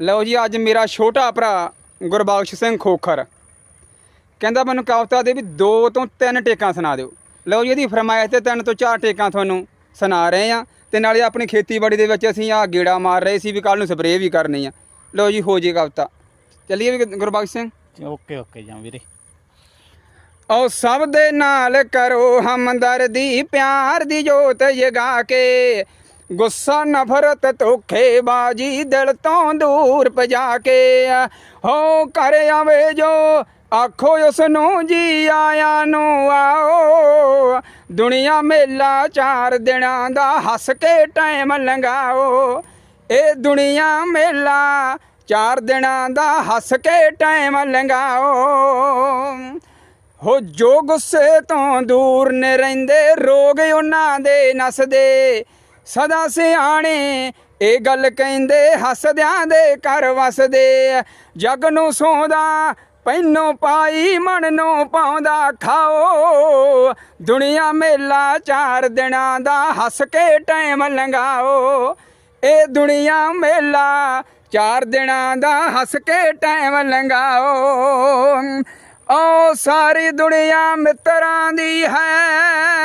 ਲਓ ਜੀ ਅੱਜ ਮੇਰਾ ਛੋਟਾ ਭਰਾ ਗੁਰਬਖਸ਼ ਸਿੰਘ ਖੋਖਰ ਕਹਿੰਦਾ ਮੈਨੂੰ ਕਵਿਤਾ ਦੇ ਵੀ ਦੋ ਤੋਂ ਤਿੰਨ ਟੇਕਾਂ ਸੁਣਾ ਦਿਓ। ਲਓ ਜੀ ਇਹਦੀ ਫਰਮਾਇਸ਼ ਤੇ ਤਿੰਨ ਤੋਂ ਚਾਰ ਟੇਕਾਂ ਤੁਹਾਨੂੰ ਸੁਣਾ ਰਹੇ ਆ ਤੇ ਨਾਲੇ ਆਪਣੀ ਖੇਤੀਬਾੜੀ ਦੇ ਵਿੱਚ ਅਸੀਂ ਆ ਗੇੜਾ ਮਾਰ ਰਹੇ ਸੀ ਵੀ ਕੱਲ ਨੂੰ ਸਪਰੇਅ ਵੀ ਕਰਨੀ ਆ। ਲਓ ਜੀ ਹੋ ਜੀ ਕਵਿਤਾ। ਚੱਲੀਏ ਵੀ ਗੁਰਬਖਸ਼ ਸਿੰਘ। ਓਕੇ ਓਕੇ ਜਾਂ ਵੀਰੇ। ਔ ਸਭ ਦੇ ਨਾਲ ਕਰੋ ਹਮਦਰਦੀ ਪਿਆਰ ਦੀ ਜੋਤ ਜਗਾ ਕੇ। ਗੁੱਸਾ ਨਫ਼ਰਤ ਧੋਖੇ ਬਾਜੀ ਦਿਲ ਤੋਂ ਦੂਰ ਭਜਾ ਕੇ ਹੋ ਕਰ ਆਵੇ ਜੋ, ਆਖੋ ਉਸ ਨੂੰ ਜੀ ਆਇਆਂ ਨੂੰ ਆਓ। ਦੁਨੀਆ ਮੇਲਾ ਚਾਰ ਦਿਨਾਂ ਦਾ ਹੱਸ ਕੇ ਟਾਈਮ ਲੰਘਾਓ। ਇਹ ਦੁਨੀਆ ਮੇਲਾ ਚਾਰ ਦਿਨਾਂ ਦਾ ਹੱਸ ਕੇ ਟਾਈਮ ਲੰਘਾਓ। ਹੋ ਜੋ ਗੁੱਸੇ ਤੋਂ ਦੂਰ ਨੇ ਰਹਿੰਦੇ, ਰੋਗ ਉਹਨਾਂ ਦੇ ਨਸਦੇ। ਸਦਾ ਸਿਆਣੇ, ਇਹ ਗੱਲ ਕਹਿੰਦੇ, ਹੱਸਦਿਆਂ ਦੇ ਘਰ ਵਸਦੇ ਜਗ ਨੂੰ ਸੌਂਦਾ, ਪੈਨੋਂ ਪਾਈ ਮਨ ਨੂੰ ਪਾਉਂਦਾ, ਖਾਓ। ਦੁਨੀਆ ਮੇਲਾ ਚਾਰ ਦਿਨਾਂ ਦਾ, ਹੱਸ ਕੇ ਟਾਈਮ ਲੰਘਾਓ। ਇਹ ਦੁਨੀਆ ਮੇਲਾ ਚਾਰ ਦਿਨਾਂ ਦਾ, ਹੱਸ ਕੇ ਟਾਈਮ ਲੰਘਾਓ। ਓ ਸਾਰੀ ਦੁਨੀਆ ਮਿੱਤਰਾਂ ਦੀ ਹੈ।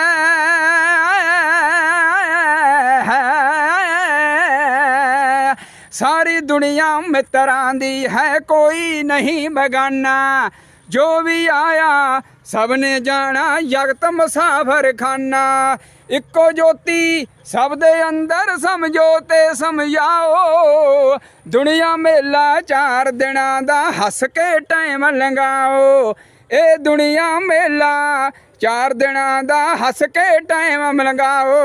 ਸਾਰੀ ਦੁਨੀਆ ਮਿੱਤਰਾਂ ਦੀ ਹੈ, ਕੋਈ ਨਹੀਂ ਬਗਾਨਾ। ਜੋ ਵੀ ਆਇਆ, ਸਭ ਨੇ ਜਾਣਾ ਜਗਤ ਮੁਸਾਫਰ ਖਾਨਾ ਇੱਕੋ ਜੋਤੀ, ਸਭ ਦੇ ਅੰਦਰ ਸਮਝੋ ਤੇ ਸਮਝਾਓ। ਦੁਨੀਆ ਮੇਲਾ ਚਾਰ ਦਿਨਾਂ ਦਾ, ਹੱਸ ਕੇ ਟਾਈਮ ਲੰਘਾਓ। ਇਹ ਦੁਨੀਆ ਮੇਲਾ, ਚਾਰ ਦਿਨਾਂ ਦਾ, ਹੱਸ ਕੇ ਟਾਈਮ ਲੰਘਾਓ।